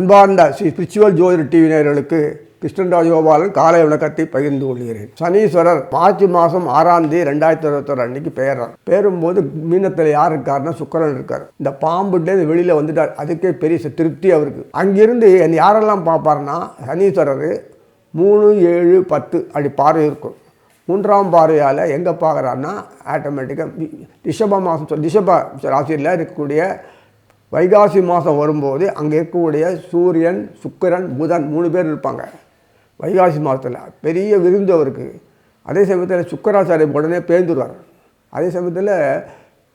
அன்பார்ந்த ஸ்ரீ ஸ்பிரிச்சுவல் ஜோதிடர் டிவி நேயர்களுக்கு கிருஷ்ணன் ராஜகோபாலன் காலை விளக்கத்தை பகிர்ந்து கொள்கிறேன். சனீஸ்வரர் மார்ச் மாதம் ஆறாம் தேதி ரெண்டாயிரத்தி இருபத்தொரு அன்னைக்கு பெயர்றார். பேரும்போது மீனத்தில் யார் இருக்காருன்னா சுக்கரன் இருக்கார். இந்த பாம்புலேருந்து வெளியில் வந்துட்டார். அதுக்கே பெரிய திருப்தி அவருக்கு. அங்கிருந்து என்னை யாரெல்லாம் பார்ப்பாருன்னா சனீஸ்வரர் மூணு ஏழு பத்து அப்படி பார்வை இருக்கும். மூன்றாம் பார்வையால் எங்கே பார்க்குறான்னா ஆட்டோமேட்டிக்காக ரிஷப மாதம் ரிஷப ராசியில் இருக்கக்கூடிய வைகாசி மாதம் வரும்போது அங்கே இருக்கக்கூடிய சூரியன் சுக்கரன் புதன் மூணு பேர் இருப்பாங்க. வைகாசி மாதத்தில் பெரிய விருந்து அவருக்கு. அதே சமயத்தில் சுக்கராச்சாரியம் உடனே பேந்துருவார். அதே சமயத்தில்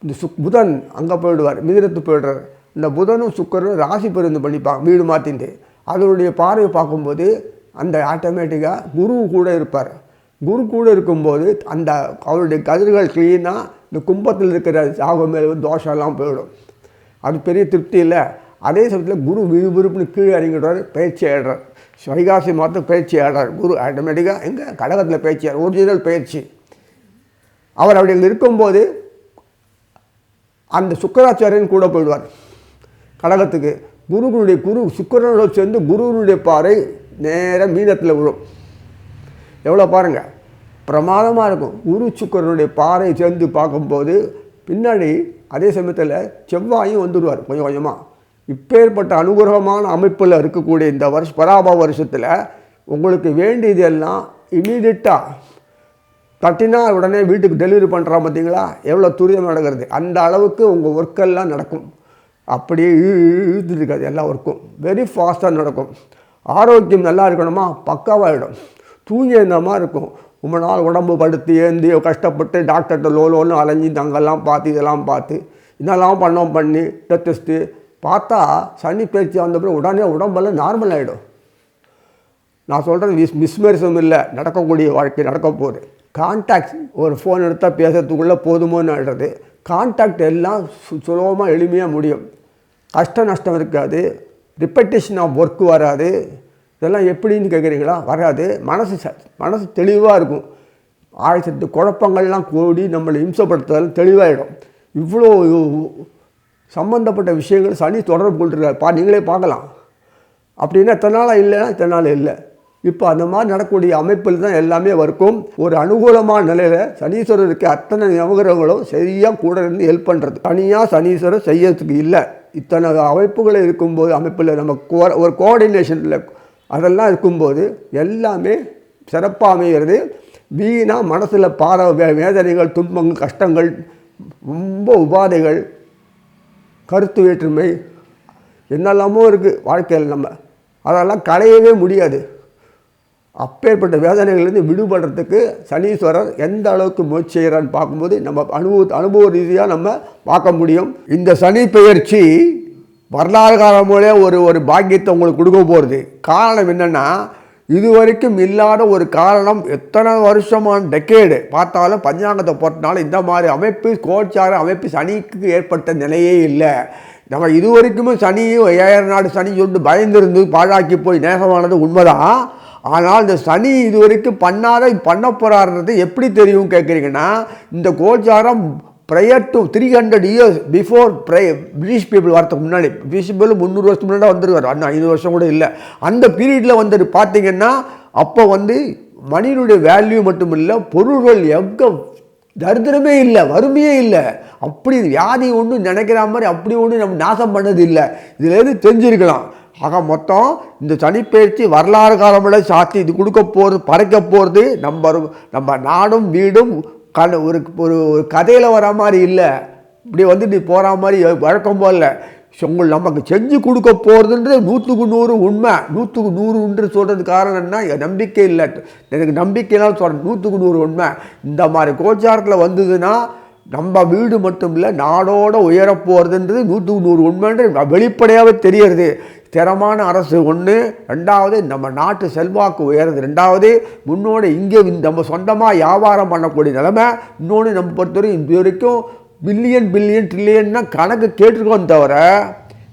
இந்த சுக் புதன் அங்கே போயிடுவார் மிதிரத்து போயிடுறார். இந்த புதனும் சுக்கரனும் ராசி பெருந்து பண்ணிப்பாங்க வீடு மாற்றிட்டு அதனுடைய பார்வை பார்க்கும்போது அந்த ஆட்டோமேட்டிக்காக குரு கூட இருப்பார். குரு கூட இருக்கும்போது அந்த அவருடைய கதிர்கள் கிளீனாக இந்த கும்பத்தில் இருக்கிற சாகம் மேலே தோஷம்லாம் போயிடும். அது பெரிய திருப்தி இல்லை. அதே சமயத்தில் குரு விறுவிறுப்புன்னு கீழே இறங்கிடுறாரு பயிற்சி ஆடுறார் வைகாசி மாதம் பயிற்சி ஆடுறார் குரு ஆட்டோமேட்டிக்காக எங்கே கடகத்தில் பயிற்சி ஒரிஜினல் பயிற்சி. அவர் அப்படி அங்கே இருக்கும்போது அந்த சுக்கராச்சாரியன் கூட போயிடுவார் கடகத்துக்கு. குருவினுடைய குரு சுக்கரனோட சேர்ந்து குருவனுடைய பாறை நேராக மீனத்தில் விழும். எவ்வளோ பாருங்கள் பிரமாதமாக இருக்கும். குரு சுக்கரனுடைய பாறை சேர்ந்து பார்க்கும்போது பின்னாடி அதே சமயத்தில் செவ்வாயும் வந்துடுவார் கொஞ்சம் கொஞ்சமாக இப்பேற்பட்ட அனுகிரகமான அமைப்பில் இருக்கக்கூடிய இந்த வருஷ பராப வருஷத்தில் உங்களுக்கு வேண்டியது எல்லாம் இமீடியட்டாக தட்டினா உடனே வீட்டுக்கு டெலிவரி பண்ணுறா பார்த்தீங்களா எவ்வளோ துரிதம் நடக்கிறது? அந்த அளவுக்கு உங்கள் ஒர்க்கெல்லாம் நடக்கும். அப்படியே இழுத்துட்டு இருக்காது எல்லா ஒர்க்கும் வெரி ஃபாஸ்ட்டாக நடக்கும். ஆரோக்கியம் நல்லா இருக்கணுமா? பக்காவாகிடும் தூங்கி இருந்த மாதிரி இருக்கும். ரொம்ப நாள் உடம்பு படுத்து ஏந்தி கஷ்டப்பட்டு டாக்டர்கிட்ட லோலோன்னு அலைஞ்சி தங்கெல்லாம் பார்த்து இதெல்லாம் பார்த்து இதெல்லாம் பண்ணோம் பண்ணி டெஸ்ட்டு பார்த்தா சனி பயிற்சி வந்தப்பறம் உடனே உடம்பெல்லாம் நார்மல் ஆகிடும் நான் சொல்கிறது மிஸ் மிஸ்மரிசம் இல்லை. நடக்கக்கூடிய வாழ்க்கை நடக்க போகுது. கான்டாக்ட் ஒரு ஃபோன் எடுத்தால் பேசுறதுக்குள்ளே போதுமோன்னு ஆடுறது கான்டாக்ட் எல்லாம் சு சுலபமாக எளிமையாக முடியும். கஷ்ட நஷ்டம் இருக்காது. ரிப்பட்டேஷன் ஆஃப் ஒர்க் வராது. இதெல்லாம் எப்படின்னு கேட்குறீங்களா? வராது. மனசு ச மனசு தெளிவாக இருக்கும். ஆயிரத்து குழப்பங்கள்லாம் கூடி நம்மளை இம்சப்படுத்துதல் தெளிவாயிடும். இவ்வளோ சம்பந்தப்பட்ட விஷயங்கள் சனி தொடர்பு கொண்டிருக்காரு பா நீங்களே பார்க்கலாம். அப்படின்னா இத்தனை நாளாக இல்லைன்னா இத்தனை நாள் இல்லை. இப்போ அந்த மாதிரி நடக்கக்கூடிய அமைப்பில் தான் எல்லாமே இருக்கும் ஒரு அனுகூலமான நிலையில் சனீஸ்வரருக்கு அத்தனை நவகிரகங்களும் சரியாக கூட இருந்து ஹெல்ப் பண்ணுறது தனியாக சனீஸ்வரர் செய்யறதுக்கு இல்லை. இத்தனை அமைப்புகள் இருக்கும்போது அமைப்பில் நம்ம கோ- ஒரு கோஆர்டினேஷனில் அதெல்லாம் இருக்கும்போது எல்லாமே சிறப்பாக அமைகிறது வீணாக மனசில் பார வே- வேதனைகள் துன்பங்கள் கஷ்டங்கள் ரொம்ப உபாதைகள் கருத்து வேற்றுமை என்னெல்லாமோ இருக்குது வாழ்க்கையில் நம்ம. அதெல்லாம் களையவே முடியாது. அப்பேற்பட்ட வேதனைகள்லேருந்து விடுபடுறதுக்கு சனீஸ்வரர் எந்த அளவுக்கு முயற்சி செய்கிறான்னு பார்க்கும்போது நம்ம அனுபவ அனுபவ ரீதியாக நம்ம பார்க்க முடியும். இந்த சனி பெயர்ச்சி வரலாறு காலமோலே ஒரு ஒரு பாக்கியத்தை உங்களுக்கு கொடுக்க போகிறது காரணம் என்னென்னா இதுவரைக்கும் இல்லாத ஒரு காரணம் எத்தனை வருஷமான டெக்கேடு பார்த்தாலும் பஞ்சாங்கத்தை போட்டனால இந்த மாதிரி அமைப்பு கோச்சார அமைப்பு சனிக்கு ஏற்பட்ட நிலையே இல்லை. நம்ம இது வரைக்குமே சனியும் ஏழு நாடு சனி சொல்லிட்டு பயந்திருந்து பாழாக்கி போய் நேசமானது உண்மைதான். ஆனால் இந்த சனி இது வரைக்கும் பண்ணாத பண்ண போகிறாருன்றது எப்படி தெரியும் கேட்குறீங்கன்னா இந்த கோச்சாரம் prior to three hundred years before fry British people வரதுக்கு முன்னாடி பிரிட்டிஷ் பீப்புள் முந்நூறு வருஷத்துக்கு முன்னாடி வந்துருவார் அண்ணா ஐநூறு வருஷம் கூட இல்லை. அந்த பீரியடில் வந்துட்டு பார்த்தீங்கன்னா அப்போ வந்து மனிதனுடைய வேல்யூ மட்டும் இல்லை பொருள்கள் எங்கே தரித்திரமே இல்லை வறுமையே இல்லை. அப்படி வியாதி ஒன்றும் நினைக்கிற மாதிரி அப்படி ஒன்றும் நம்ம நாசம் பண்ணது இல்லை. இதுலேருந்து தெரிஞ்சிருக்கலாம். ஆக மொத்தம் இந்த சனிப்பெயர்ச்சி வரலாறு காலமில் சாத்தி இது கொடுக்க போகிறது பறைக்க போகிறது நம்ம நம்ம நாடும் வீடும் கண் ஒரு ஒரு ஒரு கதையில் வர மாதிரி இல்லை. இப்படி வந்து நீ போகிற மாதிரி வழக்கம் போல உங்கள் நமக்கு செஞ்சு கொடுக்க போகிறதுன்றது நூற்றுக்கு நூறு உண்மை. நூற்றுக்கு நூறுன்று சொல்கிறது காரணம் என்ன? நம்பிக்கை இல்லை. எனக்கு நம்பிக்கைனாலும் சொல்கிறேன் நூற்றுக்கு நூறு உண்மை. இந்த மாதிரி கோச்சாரத்தில் வந்ததுன்னா நம்ம வீடு மட்டும் இல்லை நாடோட உயரப்போகிறதுன்றது நூற்றுக்கு நூறு உண்மைன்றது வெளிப்படையாகவே தெரியறது. ஸ்திரமான அரசு ஒன்று ரெண்டாவது நம்ம நாட்டு செல்வாக்கு உயர்றது ரெண்டாவது முன்னோடு இங்கே நம்ம சொந்தமாக வியாபாரம் பண்ணக்கூடிய நிலமை இன்னொன்று நம்ம பொறுத்தவரைக்கும் இது வரைக்கும் பில்லியன் பில்லியன் ட்ரில்லியன்னா கணக்கு கேட்டிருக்கோம் தவிர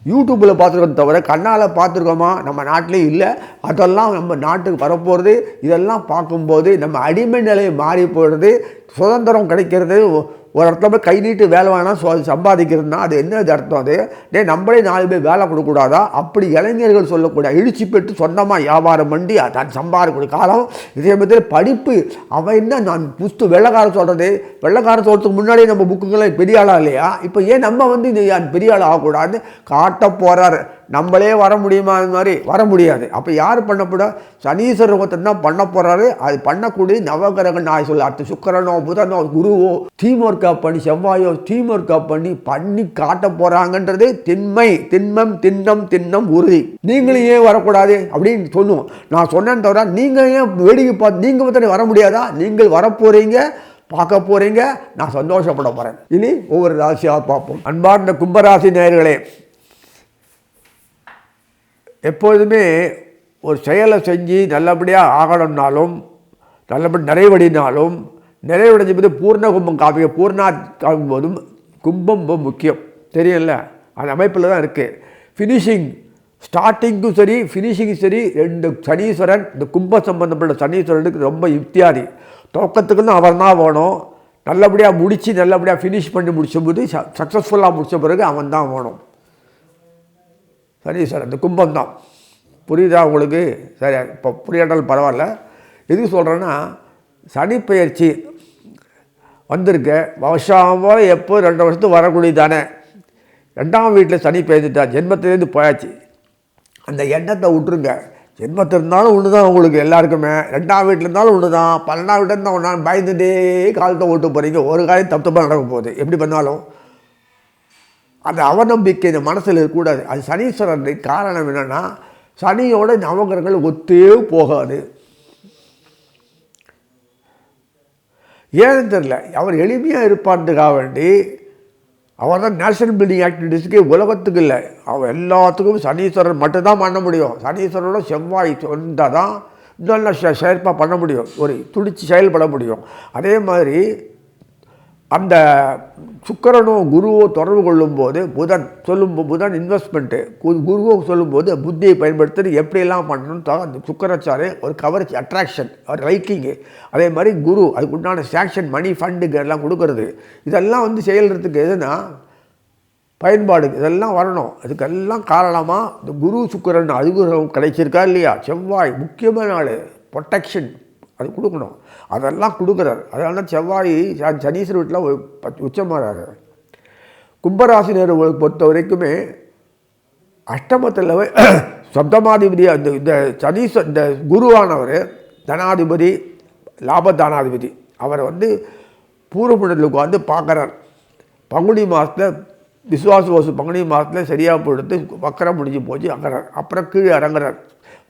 யூடியூப்பில் பார்த்துருக்கோம் தவிர கண்ணால் பார்த்துருக்கோமா? நம்ம நாட்டிலே இல்லை. அதெல்லாம் நம்ம நாட்டுக்கு வரப்போகிறது இதெல்லாம் பார்க்கும்போது நம்ம அடிமை நிலை மாறி போயிடுறது சுதந்திரம் கிடைக்கிறது ஒரு இடத்துல போய் கை நீட்டு வேலை வேணாம் சொ சம்பாதிக்கிறதுனா அது என்ன அர்த்தம் அது? டே நம்மளே நாலு பேர் வேலை கொடுக்கக்கூடாதா? அப்படி இளைஞர்கள் சொல்லக்கூடிய இழுச்சி பெற்று சொந்தமாக வியாபாரம் பண்ணி தான் சம்பாதிக்கக்கூடிய காலம் இதே மாதிரி படிப்பு அவன் என்ன நான் புஸ்து வெள்ளக்காரன் சொல்கிறது வெள்ளக்காரன் சொல்கிறதுக்கு முன்னாடியே நம்ம புக்குங்களே பெரிய ஆளாக இல்லையா? இப்போ ஏன் நம்ம வந்து இது பெரிய ஆள் ஆகக்கூடாதுன்னு காட்ட போகிறாரு நம்மளே வர முடியுமா? அது மாதிரி வர முடியாது. அப்போ யார் பண்ணப்பட சனீஸ்வரர் ஒருத்தர் தான் பண்ண போகிறாரு அது பண்ணக்கூடிய நவகிரக நான் சொல்ல அடுத்து சுக்கரனோ புதனோ குருவோ தீம் ஒர்க் அப் பண்ணி செவ்வாயோ தீம் ஒர்க் அப் பண்ணி பண்ணி காட்ட போகிறாங்கன்றது திண்மை. திண்மம் திண்ணம் திண்ணம் உறுதி. நீங்களும் ஏன் வரக்கூடாது? அப்படின்னு சொல்லுவோம். நான் சொன்னேன்னு தவிர நீங்கள் ஏன் வேடிக்கை பார்த்து நீங்கள் வந்து வர முடியாதா? நீங்கள் வரப்போகிறீங்க பார்க்க போகிறீங்க நான் சந்தோஷப்பட போகிறேன் இனி ஒவ்வொரு ராசியாக பார்ப்போம். அன்பார்ந்த கும்பராசி நேயர்களே எப்பொழுதுமே ஒரு செயலை செஞ்சு நல்லபடியாக ஆகணும்னாலும் நல்லபடி நிறைவடினாலும் நிறைவடைஞ்ச போது பூர்ண கும்பம் காப்பிய பூர்ணா காக்கும் போதும் கும்பம் ரொம்ப முக்கியம். தெரியல அந்த அமைப்பில் தான் இருக்குது ஃபினிஷிங் ஸ்டார்டிங்க்கும் சரி ஃபினிஷிங்கும் சரி ரெண்டு சனீஸ்வரன் இந்த கும்ப சம்பந்தப்பட்ட சனீஸ்வரனுக்கு ரொம்ப யுக்தியாதி. துவக்கத்துக்குன்னு அவர் தான் வேணும். நல்லபடியாக முடித்து நல்லபடியாக ஃபினிஷ் பண்ணி முடிச்சபோது சக்ஸஸ்ஃபுல்லாக முடித்த பிறகு அவன் தான் வேணும். சரி சார் அந்த கும்பம் தான் புரியுதா உங்களுக்கு? சரி இப்போ புரியாட்டாலும் பரவாயில்ல. எதுக்கு சொல்கிறேன்னா சனி பெயர்ச்சி வந்திருக்க. வருஷம் போல எப்போ ரெண்டு வருஷத்துக்கு வரக்கூடிய தானே. ரெண்டாம் வீட்டில் சனி பெய்துட்டா ஜென்மத்திலேருந்து போயாச்சு. அந்த எண்ணத்தை விட்டுருங்க. ஜென்மத்தில் இருந்தாலும் ஒன்று தான் உங்களுக்கு எல்லாருக்குமே. ரெண்டாம் வீட்டில் இருந்தாலும் ஒன்று தான் பன்னெண்டாம் வீட்டில் இருந்தால் ஒன்றா பயந்துட்டே காலத்தை ஓட்டு போகிறீங்க ஒரு காலையும் தப்பு தப்பாக நடக்க போகுது. எப்படி பண்ணாலும். அந்த அவநம்பிக்கை இந்த மனசில் இருக்கக்கூடாது. அது சனீஸ்வரன் காரணம் என்னென்னா சனியோட நவகிரகங்கள் ஒத்தே போகாது. ஏன்னு தெரில அவர் எளிமையாக இருப்பான்றதுக்காக வேண்டி அவர் தான் நேஷனல் பில்டிங் ஆக்டிவிட்டீஸ்க்கு உலகத்துக்கு இல்லை. அவர் எல்லாத்துக்கும் சனீஸ்வரன் மட்டும்தான் பண்ண முடியும். சனீஸ்வரரோட செவ்வாய் வந்தால் தான் இன்னும் செயற்பாக பண்ண முடியும். ஒரு துடிச்சு செயல்பட முடியும். அதே மாதிரி அந்த சுக்கரனோ குருவோ தொடர்பு கொள்ளும்போது புதன் சொல்லும் புதன் இன்வெஸ்ட்மெண்ட்டு குருவோ சொல்லும்போது புத்தியை பயன்படுத்தி எப்படியெல்லாம் பண்ணணும்னு அந்த சுக்கராச்சாரே ஒரு கவர்ச்சி அட்ராக்ஷன் ஒரு லைக்கிங்கு அதே மாதிரி குரு அதுக்கு உண்டான சேக்ஷன் மணி ஃபண்டுக்கு எல்லாம் கொடுக்கறது. இதெல்லாம் வந்து செயல்றதுக்கு எதுனா பயன்பாடு இதெல்லாம் வரணும். அதுக்கெல்லாம் காரணமாக இந்த குரு சுக்கரன் அனுகிரகம் கிடைச்சிருக்கா இல்லையா? செவ்வாய் முக்கியமான நாள் ப்ரொட்டெக்ஷன் அது கொடுக்கணும். அதெல்லாம் கொடுக்குறாரு. அதனால செவ்வாய் சனீஸ்வர வீட்டில் உச்சமாகிறாரு கும்பராசினர் பொறுத்த வரைக்குமே அஷ்டமத்தில் சப்தமாதிபதி அந்த இந்த சனீஸ்வர் இந்த குருவானவர் தனாதிபதி லாபதானாதிபதி அவரை வந்து பூர்வபுணத்தில் உட்காந்து பார்க்குறார். பங்குனி மாதத்தில் விசுவாச பங்குனி மாதத்தில் சரியாக போடுத்து வக்கரம் முடிஞ்சு போச்சு அங்கறார். அப்புறம் கீழே இறங்குறார்.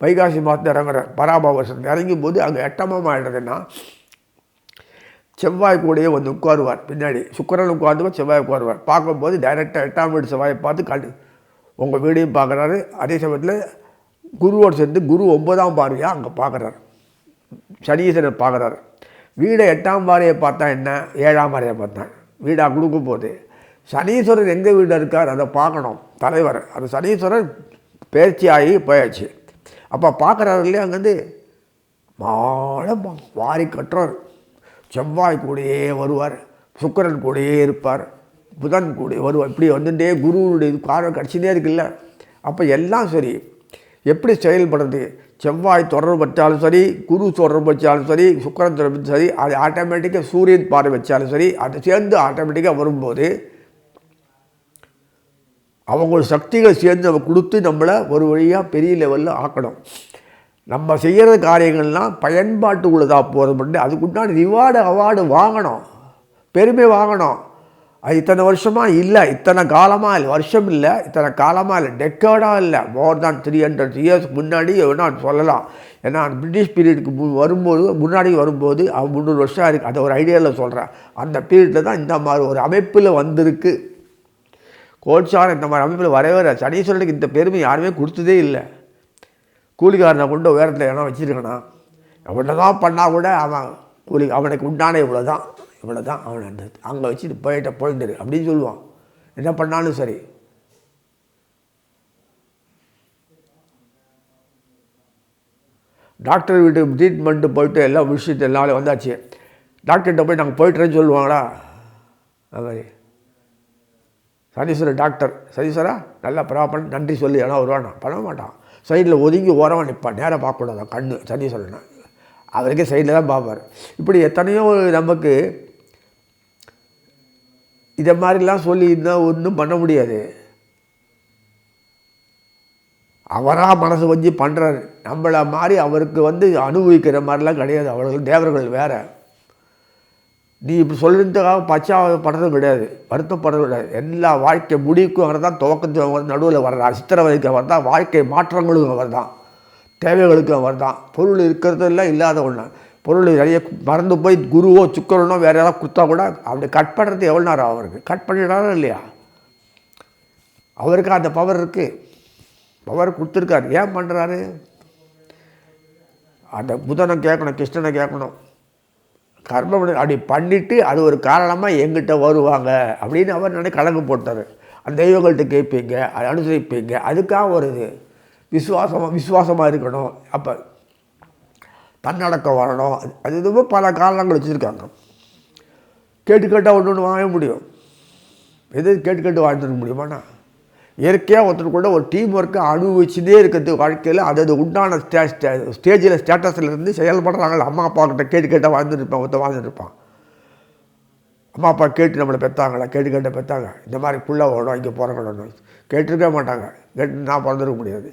வைகாசி மாதத்தில் இறங்குறார் பராபா இறங்கும் போது அங்கே எட்டமாக ஆகிடுறதுன்னா செவ்வாய் கூடயே வந்து உட்காருவார். பின்னாடி சுக்கரன் உட்காந்து செவ்வாய் உட்காருவார். பார்க்கும்போது டைரெக்டாக எட்டாம் வீடு செவ்வாயை பார்த்து கண்டு உங்கள் வீடையும் பார்க்குறாரு. அதே சமயத்தில் குருவோடு சேர்ந்து குரு ஒன்பதாம் பார்வையாக அங்கே பார்க்குறாரு. சனீஸ்வரர் பார்க்குறாரு. வீடை எட்டாம் பாறையை பார்த்தா என்ன? ஏழாம் பாறையை பார்த்தேன் வீடாக கொடுக்கும் போது சனீஸ்வரர் எங்கள் வீடு இருக்கார்? அதை பார்க்கணும். தலைவர். அந்த சனீஸ்வரர் பயிற்சி ஆகி போயாச்சு. அப்போ பார்க்குறாரு இல்லையா அங்கேருந்து? மாலை வாரி கட்டுறார். செவ்வாய் கூடயே வருவார் சுக்கரன் கூடயே இருப்பார் புதன் கூட வருவார். இப்படி வந்துட்டே குருவனுடைய காரணம் கிடச்சிட்டே இருக்குல்ல. அப்போ எல்லாம் சரி. எப்படி செயல்படுறது? செவ்வாய் தொடர்பு வச்சாலும் சரி குரு தொடர்பு வச்சாலும் சரி சுக்கரன் தொடர்பு சரி அது ஆட்டோமேட்டிக்காக சூரியன் பார்வை வச்சாலும் சரி அது சேர்ந்து ஆட்டோமேட்டிக்காக வரும்போது அவங்களோட சக்திகள் சேர்ந்து நம்ம கொடுத்து நம்மளை ஒரு வழியாக பெரிய லெவலில் ஆக்கணும். நம்ம செய்கிற காரியங்கள்லாம் பயன்பாட்டு உள்ளதாக போகிறது மட்டும் அதுக்குண்டான ரிவார்டு அவார்டு வாங்கணும். பெருமை வாங்கணும். அது இத்தனை வருஷமாக இல்லை இத்தனை காலமாக இல்லை வருஷம் இல்லை இத்தனை காலமாக இல்லை டெக்கேர்டாக இல்லை more than three hundred years முன்னாடி வேணால் சொல்லலாம். ஏன்னா பிரிட்டிஷ் பீரியடுக்கு மு வரும்போது முன்னாடி வரும்போது அவன் முந்நூறு வருஷம் இருக்குது அதை ஒரு ஐடியாவில் சொல்கிறேன் அந்த பீரியடில் தான் இந்த மாதிரி ஒரு அமைப்பில் வந்திருக்கு. கோட்சாரம் இந்த மாதிரி அமைப்பில் வரவே சனீஸ்வரனுக்கு இந்த பெருமை யாருமே கொடுத்ததே இல்லை. கூலிக்காரனை கொண்டு உயரத்தில் இடம் வச்சுருக்கணும். எவ்வளோ தான் பண்ணால் கூட அவன் கூலி அவனுக்கு உண்டான இவ்வளோ தான் இவ்வளோ தான் அவன் அந்த அங்கே வச்சுட்டு போயிட்ட போயிட்டு அப்படின்னு சொல்லுவான். என்ன பண்ணாலும் சரி. டாக்டர் வீட்டுக்கு ட்ரீட்மெண்ட்டு போயிட்டு எல்லாம் விஷயத்து எல்லாமே வந்தாச்சு. டாக்டர்கிட்ட போய் நாங்கள் போயிட்டுறேன்னு சொல்லுவாங்களா? அது மாதிரி. சனீஸ்வரர் டாக்டர் சதீஸ்வரா நல்லா ப்ராப்பர் நன்றி சொல்லி எல்லாம் வருவானா? பண்ண மாட்டான். சைடில் ஒதுங்கி ஓரமாக நிற்பான் நேராக பார்க்கக்கூடாது கண்ணு சனீஸ்வரன் அவருக்கே சைடில் தான் பார்ப்பார். இப்படி எத்தனையோ நமக்கு இதை மாதிரிலாம் சொல்லி இருந்தால் ஒன்றும் பண்ண முடியாது. அவராக மனசு வச்சு பண்ணுறாரு நம்மளை மாதிரி அவருக்கு வந்து அனுபவிக்கிற மாதிரிலாம் கிடையாது. அவர்கள் தேவர்கள் வேறு. நீ இப்படி சொல்லிட்டுக்காக பச்சாப்படுறதும் கிடையாது. வருத்தப்படுறது கிடையாது. எல்லா வாழ்க்கை முடிவுக்கும் அவர் தான் துவக்கத்துக்கு அவர் நடுவில் வர்றார். சித்திரவதைக்கு அவர் தான் வாழ்க்கை மாற்றங்களுக்கும் அவர் தான் தேவைகளுக்கும் அவர் தான். பொருள் இருக்கிறதெல்லாம் இல்லாத ஒன்று பொருள் நிறைய மறந்து போய் குருவோ சுக்கரனோ வேறு யாராவது கொடுத்தா கூட அப்படி கட் பண்ணுறது எவ்வளோ நேரம் அவருக்கு? கட் பண்ணிடாரா இல்லையா? அவருக்கு அந்த பவர் இருக்குது பவர் கொடுத்துருக்காரு. ஏன் பண்ணுறாரு அந்த புதனை கேட்கணும் கிருஷ்ணனை கேட்கணும். கர்மம் அப்படி பண்ணிவிட்டு அது ஒரு காரணமாக எங்கிட்ட வருவாங்க அப்படின்னு அவர் நினைக்க கணக்கு போட்டார். அந்த தெய்வங்கள்ட்ட கேட்பீங்க அதை அனுசரிப்பீங்க அதுக்காக ஒரு இது. விசுவாசமாக விசுவாசமாக இருக்கணும். அப்போ தன்னடக்கம் வரணும். அது- அது இதுவும் பல காரணங்கள் வச்சுருக்காங்க. கேட்டு கேட்டால் ஒன்று ஒன்று வாங்க முடியும். எது கேட்டு கேட்டு வாழ்ந்துருக்க முடியுமாண்ணா? இயற்கையாக ஒருத்தர் கூட ஒரு டீம் ஒர்க்கை அனுபவிச்சுட்டே இருக்கிறது வாழ்க்கையில் அது அது உண்டான ஸ்டே ஸ்டே ஸ்டேஜில் ஸ்டேட்டஸில் இருந்து செயல்படுறாங்க அம்மா அப்பா கிட்ட கேட்டு கேட்டால் வாழ்ந்துருப்பான் ஒருத்தன் வாழ்ந்துருப்பான். அம்மா அப்பா கேட்டு நம்மளை பெற்றாங்களா கேட்டு கேட்ட பெற்றாங்க இந்த மாதிரி புள்ள ஓடும் இங்கே பிறக்கணும் கேட்டிருக்கவே மாட்டாங்க. கேட்டு நான் பிறந்திருக்க முடியாது.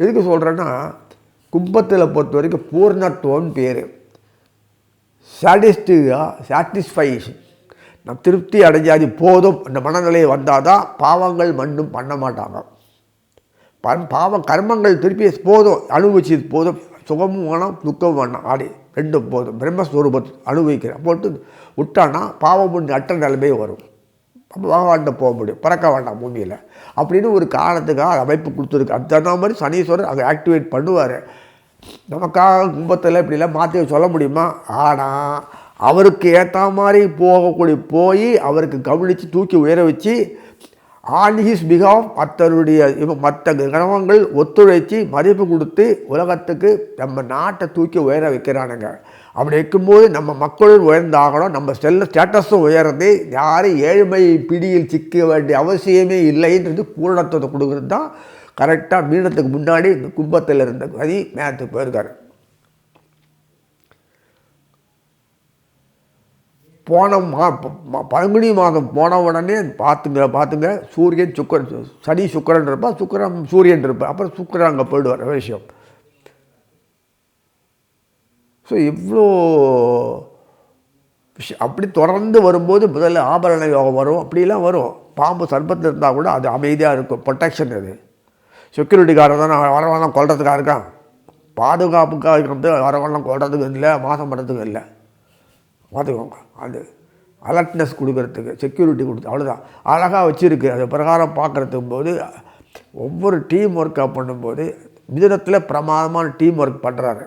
எதுக்கு சொல்கிறேன்னா கும்பத்தில் பொறுத்த வரைக்கும் பூர்ணத்துவம்னு பேர். சாட்டிஸ்டிக்காக சாட்டிஸ்ஃபைஷன் நம் திருப்தி அடைஞ்சாது போதும் இந்த மனநிலை வந்தால் தான் பாவங்கள் மண்ணும் பண்ண மாட்டாங்க. பண் பாவம் கர்மங்கள் திருப்பி போதும் அனுபவிச்சது போதும். சுகமும் வேணாம் துக்கமும் வேணாம். ஆடி ரெண்டும் போதும். பிரம்மஸ்வரூபத்தை அனுபவிக்கிறேன் போட்டு விட்டானா பாவம் பண்ணி அட்ட நிலைமை வரும். அப்போ பகவான்கிட்ட போக முடியும். பறக்க வேண்டாம் பூமியில். அப்படின்னு ஒரு காரணத்துக்காக அது அமைப்பு கொடுத்துருக்கு. அதுக்கு தகுந்த மாதிரி சனீஸ்வரர் அங்கே ஆக்டிவேட் பண்ணுவார். நமக்காக கும்பத்தில் இப்படிலாம் மாற்றி சொல்ல முடியுமா? ஆனால் அவருக்கு ஏற்ற மாதிரி போகக்கூடிய போய் அவருக்கு கவனித்து தூக்கி உயர வச்சு ஆன் ஹிஸ் பிகாம் மற்றவருடைய மற்ற கிரகங்கள் ஒத்துழைச்சி மதிப்பு கொடுத்து உலகத்துக்கு நம்ம நாட்டை தூக்கி உயர வைக்கிறானுங்க. அப்படி இருக்கும்போது நம்ம மக்களும் உயர்ந்தாகணும் நம்ம செல்ல ஸ்டேட்டஸும் உயர்ந்து யாரும் ஏழ்மை பிடியில் சிக்க வேண்டிய அவசியமே இல்லைன்றது பூரணத்துவத்தை கொடுக்குறது தான் கரெக்டாக மீனத்துக்கு முன்னாடி இந்த கும்பத்தில் இருந்த கதி மேத்துக்கு போயிருக்காரு. போன மா ப- மாதம் போன உடனே பார்த்துங்க பார்த்துங்க. சூரியன் சுக்கரன் சனி சுக்கரன் இருப்பா சுக்கரன் சூரியன் இருப்பா. அப்புறம் சுக்கரன் அங்கே போயிடுவார் விஷயம். ஸோ இவ்வளோ விஷயம். அப்படி தொடர்ந்து வரும்போது முதல்ல ஆபரண யோகம் வரும். அப்படிலாம் வரும். பாம்பு சர்பத்தில் இருந்தால் கூட அது அமைதியாக இருக்கும். ப்ரொட்டெக்ஷன் அது. செக்யூரிட்டிக்காரர் தான் வரவெல்லாம் கொள்றதுக்காக இருக்கான்? பாதுகாப்புக்காக வந்து வரவெல்லாம் கொள்றதுக்கு இல்லை மாதம் பண்ணுறதுக்கு இல்லை. பார்த்துக்கோங்க. அது அலர்ட்னஸ் கொடுக்கறதுக்கு செக்யூரிட்டி கொடுத்து அவ்வளோதான் அழகாக வச்சுருக்கு. அது பிரகாரம் பார்க்குறதுக்கும் போது ஒவ்வொரு டீம் ஒர்க்காக பண்ணும்போது மிதனத்தில் பிரமாதமான டீம் ஒர்க் பண்ணுறாரு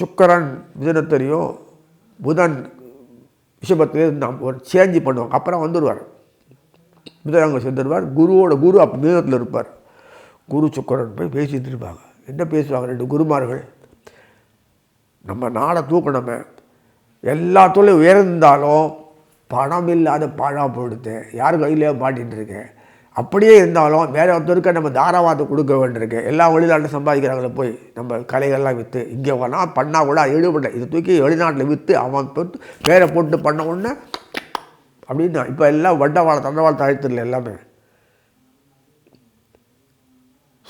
சுக்கரன் மிதனத்திலையும் புதன் ரிஷபத்திலையும் நாம் ஒரு சேஞ்சு பண்ணுவாங்க. அப்புறம் வந்துடுவார் மிதனங்க சேர்ந்துருவார். குருவோட குரு அப்போ மிதனத்தில் இருப்பார். குரு சுக்கரன் போய் பேசிட்டு இருப்பாங்க. என்ன பேசுவாங்க? ரெண்டு குருமார்கள். நம்ம நாளை தூக்கணுமே. எல்லாத்துலேயும் உயர்ந்தாலும் பணம் இல்லாத பாழாக போயிடுது யார் கையிலேயே மாட்டிகிட்டு இருக்கேன் அப்படியே இருந்தாலும் வேற ஒருத்தருக்கு நம்ம தாராவாதம் கொடுக்க வேண்டியிருக்கு. எல்லா வெளிநாட்டில் சம்பாதிக்கிறாங்களே போய் நம்ம கலைகள்லாம் விற்று இங்கே வேணால் பண்ணால் கூட அது ஈடுபட இதை தூக்கி வெளிநாட்டில் விற்று அவன் போட்டு பேரை போட்டு பண்ண உடனே அப்படின்னா இப்போ எல்லாம் வண்டவாள தண்டவாள தழுத்துல எல்லாமே.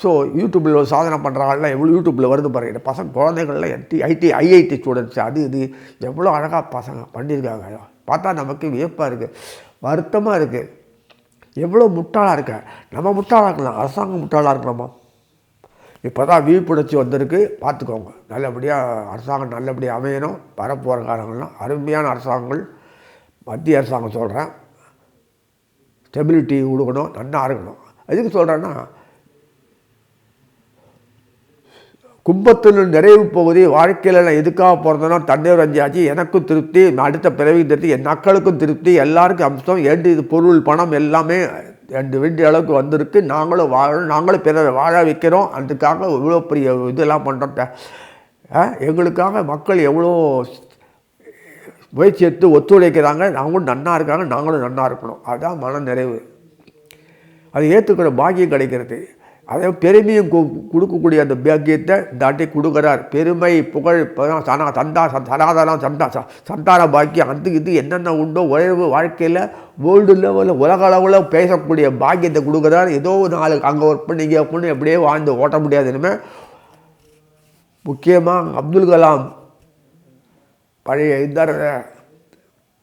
ஸோ யூடியூப்பில் ஒரு சாதனை பண்ணுறாங்கலாம் எவ்வளோ யூடியூப்பில் வருது பாருங்க இந்த பசங்க குழந்தைகள்லாம் என்டி ஐடி ஐஐடி ஸ்டூடெண்ட்ஸ் அது இது. எவ்வளோ அழகாக பசங்க பண்ணியிருக்காங்க. பார்த்தா நமக்கு வியப்பாக இருக்குது வருத்தமாக இருக்குது எவ்வளோ முட்டாளாக இருக்க. நம்ம முட்டாளாக இருக்கலாம். அரசாங்கம் முட்டாளாக இருக்கலாமா? இப்போ தான் விழிப்புணர்ச்சி வந்திருக்கு. பார்த்துக்கோங்க. நல்லபடியாக அரசாங்கம் நல்லபடியாக அமையணும். வரப்போகிற காலங்கள்லாம் அருமையான அரசாங்கங்கள். மத்திய அரசாங்கம் சொல்கிறேன் ஸ்டெபிலிட்டி கொடுக்கணும். நல்லா இருக்கணும். எதுக்கு சொல்கிறேன்னா கும்பத்தில் நிறைவு பகுதி வாழ்க்கையில் நான் எதுக்காக பிறந்தனோ தண்ணீர் அஞ்சாச்சு எனக்கும் திருப்தி அடுத்த பிறவி திருப்தி என் மக்களுக்கும் திருப்தி எல்லாருக்கும் அம்சம் ஏண்டு இது பொருள் பணம் எல்லாமே ரெண்டு வேண்டிய அளவுக்கு வந்திருக்கு. நாங்களும் வாழணும் நாங்களும் பிறரை வாழ வைக்கிறோம். அதுக்காக இவ்வளோ பெரிய இதெல்லாம் பண்ணுறோம் எங்களுக்காக மக்கள் எவ்வளோ முயற்சி எடுத்து ஒத்துழைக்கிறாங்க. அவங்களும் நன்னா இருக்காங்க. நாங்களும் நன்னா இருக்கணும். அதுதான் மன நிறைவு. அது ஏற்றுக்கிற பாக்கியம் கிடைக்கிறது. அதே பெருமையும் கொடுக்கக்கூடிய அந்த பாக்கியத்தை தாட்டி கொடுக்குறார். பெருமை புகழ் சனா சந்தா சனாதனம் சந்தா ச- சந்தான பாக்கியம் அந்த இது என்னென்ன உண்டோ உயர்வு வாழ்க்கையில் வேர்ல்டு லெவலில் உலக அளவில் பேசக்கூடிய பாக்கியத்தை கொடுக்குறார். ஏதோ ஒரு நாள் அங்கே ஒர்க் பண்ணி இங்கே ஒர்க் பண்ணி வாழ்ந்து ஓட்ட முடியாது இனிமேல் முக்கியமாக அப்துல் கலாம் பழைய இந்த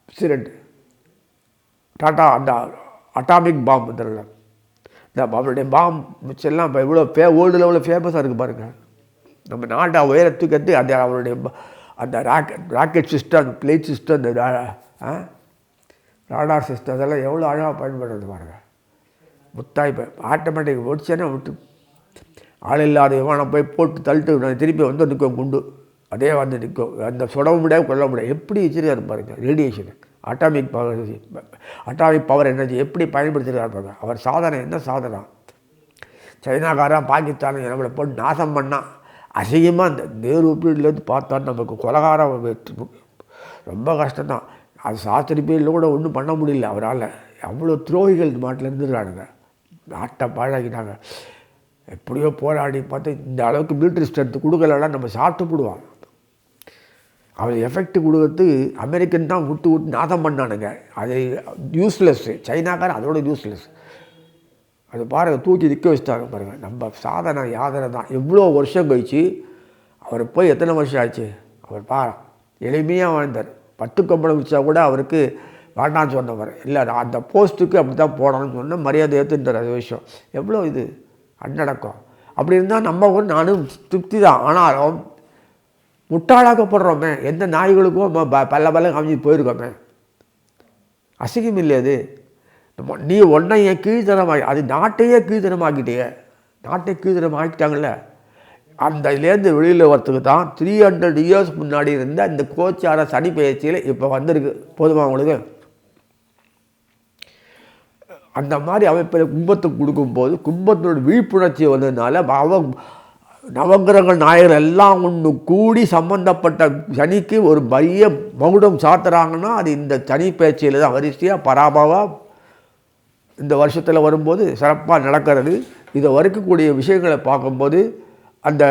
பிரசிடெண்ட் டாட்டா அந்த அட்டாமிக் பாம்பு இதில் இந்த அவருடைய பாம் எல்லாம் இப்போ இவ்வளோ ஃபே வேர்ல்டு லெவலில் ஃபேமஸாக இருக்குது பாருங்கள் நம்ம நாட்டை உயரத்துக்கு எடுத்து அந்த அவருடைய அந்த ராக்கெட் ராக்கெட் சிஸ்டம் அந்த பிளேட் சிஸ்டம் அந்த ராடார் சிஸ்டம் அதெல்லாம் எவ்வளோ அழகாக பயன்படுறது பாருங்கள் முத்தாய் இப்போ ஆட்டோமேட்டிக் ஒடிச்சேன்னா விட்டு ஆள் இல்லாத விமானம் போய் போட்டு தள்ளிட்டு நான் திருப்பி வந்து நிற்கும் குண்டு. அதே வந்து நிற்கும். அந்த சுட முடியாது கொல்ல முடியாது. எப்படி வச்சிருக்காரு பாருங்கள் ரேடியேஷனுக்கு atomic power atomic power energy எப்படி பயன்படுத்துகிறார் பாருங்க. அவர் சாதனை என்ன சாதனை? சைனாக்காரன் பாகிஸ்தான் நம்மளை போட்டு நாசம் பண்ணால் அசிங்கமாக அந்த நேரு பீரியட்லேருந்து பார்த்தா நமக்கு கொலகாரம் வெற்றி- ரொம்ப கஷ்டம்தான். அது சாஸ்திரி பீரியடில் கூட ஒன்றும் பண்ண முடியல அவரால். அவ்வளோ துரோகிகள் இந்த நாட்டில் இருந்துருக்கானுங்க. நாட்டை பாழாக்கிட்டாங்க. எப்படியோ போராடி பார்த்து இந்த அளவுக்கு மிலிட்ரி ஸ்ட்ரென்த்து கொடுக்கலன்னா நம்ம சாப்பிட்டு போடுவான் அவர் எஃபெக்ட் கொடுக்கறது அமெரிக்கன் தான் விட்டு விட்டு நாதம் பண்ணானுங்க. அது யூஸ்லெஸ்ஸு சைனாக்காரன் அதோட யூஸ்லெஸ் அது பாருங்க தூக்கி நிற்க வச்சுட்டாங்க பாருங்கள் நம்ம சாதனை யாதனை தான். எவ்வளோ வருஷம் கழிச்சு அவர் போய் எத்தனை வருஷம் ஆச்சு? அவர் பாரு எளிமையாக வாழ்ந்தார். பட்டு கம்பளம் வச்சா கூட அவருக்கு வேண்டாம்னு சொன்னவர். இல்லை நான் அந்த போஸ்ட்டுக்கு அப்படி தான் போடணும்னு சொன்னால் மரியாதை ஏற்றுட்டார் அது விஷயம். எவ்வளோ இது? அன்னடக்கம். அப்படி இருந்தால் நம்ம கூட நானும் திருப்தி தான். ஆனாலும் முட்டாளாக்கப்படுறோமே. எந்த நாய்களுக்கும் ப- பல்ல பல்ல காமிச்சு போயிருக்கோமே. அசிங்கம் இல்லை அது நீ ஒன்றை என் கீழ்த்தனமாகி அது நாட்டையே கீழ்த்தனமாக்கிட்டே நாட்டை கீழ்த்தனமாக்கிட்டாங்கல்ல அந்த இதுலேருந்து வெளியில் வரத்துக்கு தான் த்ரீ ஹண்ட்ரட் இயர்ஸ் முன்னாடி இருந்த இந்த கோச்சார சனி பயிற்சியில் இப்போ வந்திருக்கு போதுமா உங்களுக்கு. அந்த மாதிரி அமைப்பில் கும்பத்துக்கு கொடுக்கும்போது கும்பத்தினோட விழிப்புணர்ச்சி வந்ததுனால அவன் நவகிரகங்கள் நாயகர் எல்லாம் ஒன்று கூடி சம்பந்தப்பட்ட சனிக்கு ஒரு பைய மகுடம் சாத்துறாங்கன்னா அது இந்த சனி பயிற்சியில் தான் வரிசையாக பராபவாக இந்த வருஷத்தில் வரும்போது சிறப்பாக நடக்கிறது. இதை வறுக்கக்கூடிய விஷயங்களை பார்க்கும்போது அந்த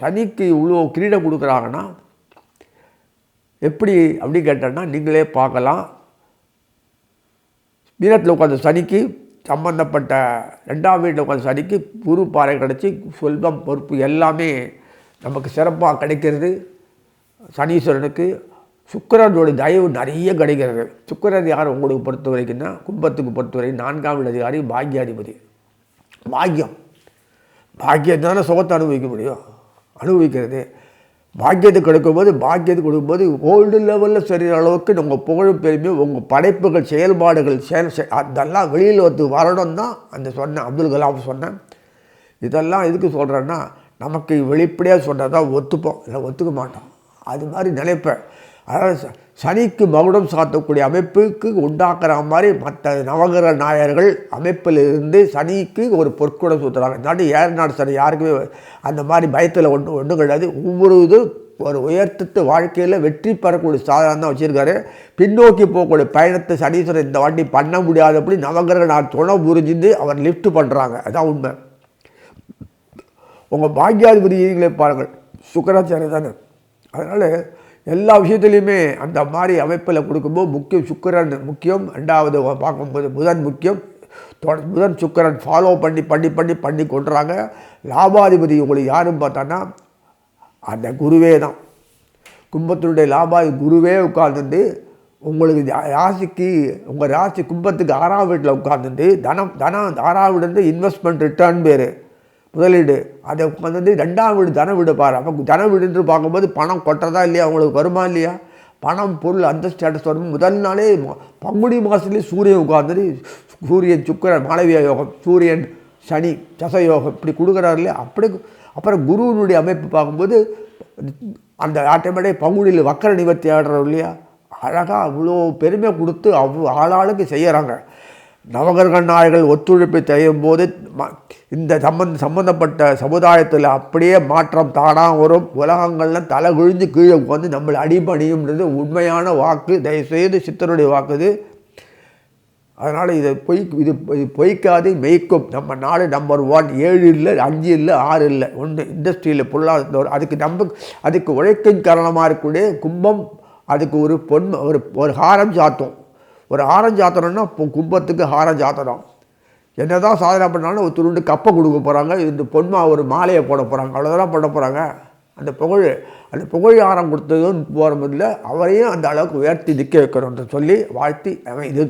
சனிக்கு இவ்வளோ கிரீடம் கொடுக்குறாங்கன்னா எப்படி அப்படின்னு கேட்டேன்னா நீங்களே பார்க்கலாம். மீனத்தில் உட்காந்த சனிக்கு சம்பந்தப்பட்ட ரெண்டாம் வீட்டில் உட்காந்து சனிக்கு குரு பாறை கிடச்சி செல்வம் பொறுப்பு எல்லாமே நமக்கு சிறப்பாக கிடைக்கிறது. சனீஸ்வரனுக்கு சுக்கரனுடைய தயவு நிறைய கிடைக்கிறது. சுக்கிரன் யார் உங்களுக்கு பொறுத்த வரைக்கும்னா கும்பத்துக்கு பொறுத்த வரைக்கும் நான்காம் வீடு அதிகாரி பாக்யாதிபதி பாக்கியம். பாக்கியம் தானே சுகத்தை அனுபவிக்க முடியும். அனுபவிக்கிறது. பாக்கியத்தை கொடுக்கும்போது பாக்கியத்தை கொடுக்கும்போது ஓல்டு லெவலில் சரிகிற அளவுக்கு உங்கள் புகழும் பெருமையும் உங்கள் படைப்புகள் செயல்பாடுகள் செயல் அதெல்லாம் வெளியில் வந்து வரணும் தான் அந்த சொன்னேன் அப்துல் கலாம் சொன்னேன் இதெல்லாம் எதுக்கு சொல்கிறேன்னா நமக்கு வெளிப்படையாக சொன்னால் தான் ஒத்துப்போம். இல்லை ஒத்துக்க மாட்டோம். அது மாதிரி நினைப்பேன். அதாவது சனிக்கு மகுடம் சாத்தக்கூடிய அமைப்புக்கு உண்டாக்குற மாதிரி மற்ற நவகிர நாயர்கள் அமைப்பில் இருந்து சனிக்கு ஒரு பொற்குடம் சுற்றுறாங்க நாட்டு ஏழு நாடு சனி யாருக்குமே அந்த மாதிரி பயத்தில் ஒன்றும் ஒன்றும் கிடையாது. ஒவ்வொரு இது ஒரு உயர்த்தத்து வாழ்க்கையில் வெற்றி பெறக்கூடிய சாதனம் தான் வச்சுருக்காரு. பின்னோக்கி போகக்கூடிய பயணத்தை சனீஸ்வரன் இந்த வாட்டி பண்ண முடியாதபடி நவகிரக நாடு துணை புரிஞ்சுந்து அவர் லிஃப்ட் பண்ணுறாங்க அதான் உண்மை. உங்கள் பாக்யாதிபதி நீங்களே பாருங்கள். சுக்கராச்சாரிய தானே அதனால் எல்லா விஷயத்துலையுமே அந்த மாதிரி அமைப்பில் கொடுக்கும்போது முக்கியம் சுக்கரன் முக்கியம். ரெண்டாவது பார்க்கும்போது புதன் முக்கியம். புதன் சுக்கிரன் ஃபாலோ பண்ணி பண்ணி பண்ணி பண்ணி கொண்டுறாங்க. லாபாதிபதி உங்களுக்கு யாருன்னு பார்த்தான்னா அந்த குருவே தான். கும்பத்தினுடைய லாபாதி குருவே உட்கார்ந்துட்டு உங்களுக்கு ராசிக்கு உங்கள் ராசி கும்பத்துக்கு ஆறாம் வீட்டில் உட்கார்ந்துட்டு தனம் தனம் ஆறாம் வீடு வந்து இன்வெஸ்ட்மெண்ட் ரிட்டர்ன் பேர். முதலீடு. அதை வந்து ரெண்டாம் வீடு தன வீடு பாரு. அப்போ தன வீடுன்னு பார்க்கும்போது பணம் கொட்டுறதா இல்லையா? அவங்களுக்கு வருமா இல்லையா? பணம் பொருள் அந்த ஸ்டேட்டஸ் வரும். முதல் நாளே பங்குனி மாதத்துலேயே சூரியன் உட்காந்துட்டு சூரியன் சுக்கரன் மாளவிய யோகம் சூரியன் சனி சச யோகம் இப்படி கொடுக்குறாரு இல்லையா? அப்படி அப்புறம் குருவினுடைய அமைப்பு பார்க்கும்போது அந்த ஆட்டோமேட்டிக் பங்குனியில் வக்கர நிவர்த்தி ஆடுறோம் இல்லையா? அழகாக அவ்வளோ பெருமை கொடுத்து அவ்வளோ ஆளாளுக்கு செய்கிறாங்க நவகிரக நாயர்கள் ஒத்துழைப்பு செய்யும் போது ம- இந்த சம்பந்த சம்பந்தப்பட்ட சமுதாயத்தில் அப்படியே மாற்றம் தானாக வரும். உலகங்கள்லாம் தலை குழிஞ்சு கீழே உட்காந்து நம்மளை அடிபணியும்ன்றது உண்மையான வாக்கு. தயவுசெய்து சித்தருடைய வாக்குது அதனால் இதை பொய் இது இது பொய்க்காது மெய்க்கும். நம்ம நாடு நம்பர் ஒன் ஏழு இல்லை அஞ்சு இல்லை ஆறு இல்லை. ஒன்று இண்டஸ்ட்ரியில் பொருளாதார அதுக்கு நம்ப அதுக்கு உழைக்கின் காரணமாக இருக்கக்கூடிய கும்பம் அதுக்கு ஒரு பொன் ஒரு ஒரு ஹாரம் சாத்தும். ஒரு ஆரஞ்சு சாத்தணும்னா இப்போ கும்பத்துக்கு ஆரஞ்சு சாத்தணும் என்ன தான் சாதனை பண்ணாலும் ஒரு துருண்டு கப்பை கொடுக்க போகிறாங்க இந்த பொன்மா ஒரு மாலையை போட போகிறாங்க அவ்வளோதான் பண்ண போகிறாங்க அந்த புகழ் அந்த புகழ் ஆரம் கொடுத்ததும் போகிற முதல்ல அவரையும் அந்த அளவுக்கு உயர்த்தி நிற்க வைக்கணும்னு சொல்லி வாழ்த்தி அவன் இது